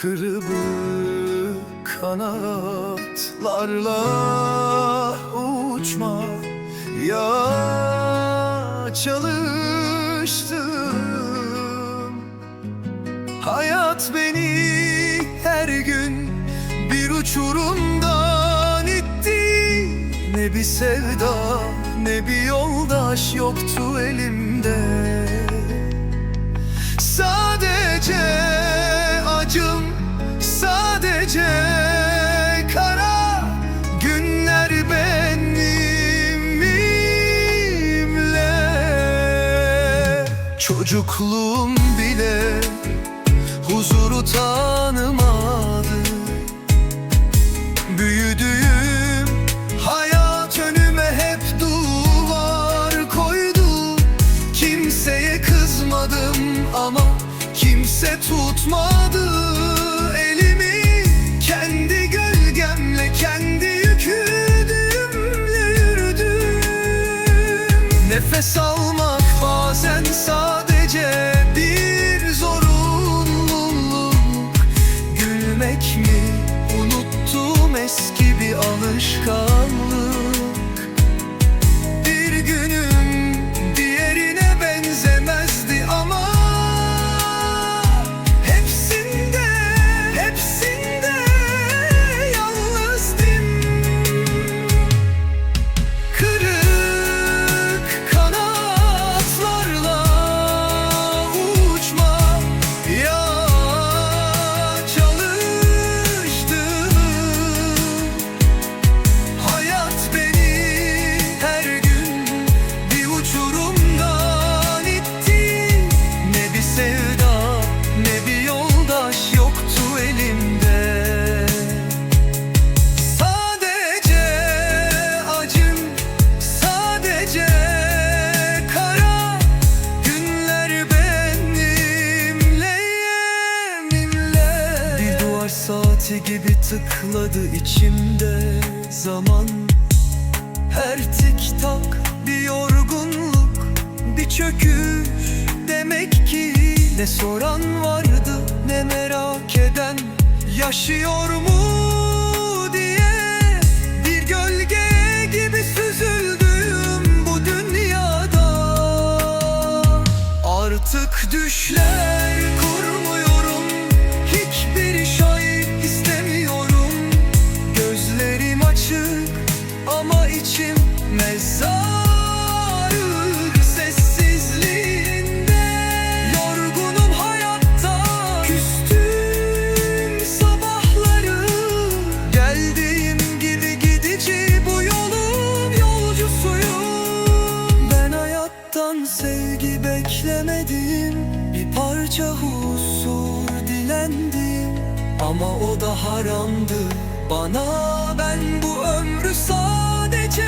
Kırılık kanatlarla uçma. Ya çalıştım. Hayat beni her gün bir uçurumdan itti. Ne bir sevda ne bir yoldaş yoktu elimde Çocukluğum bile huzuru tanımadı. Büyüdüğüm hayat önüme hep duvar koydu. Kimseye kızmadım ama kimse tutmadı Gülmek mi unuttum eski bir alışkanlık saati gibi tıkladı içimde zaman. Her tik tak bir yorgunluk, bir çöküş. Demek ki ne soran vardı ne merak eden Yaşıyor mu diye Bir gölge gibi süzüldüm bu dünyada. Artık düşler Bir parça huzur dilendim Ama o da haramdı. Bana Ben bu ömrü sadece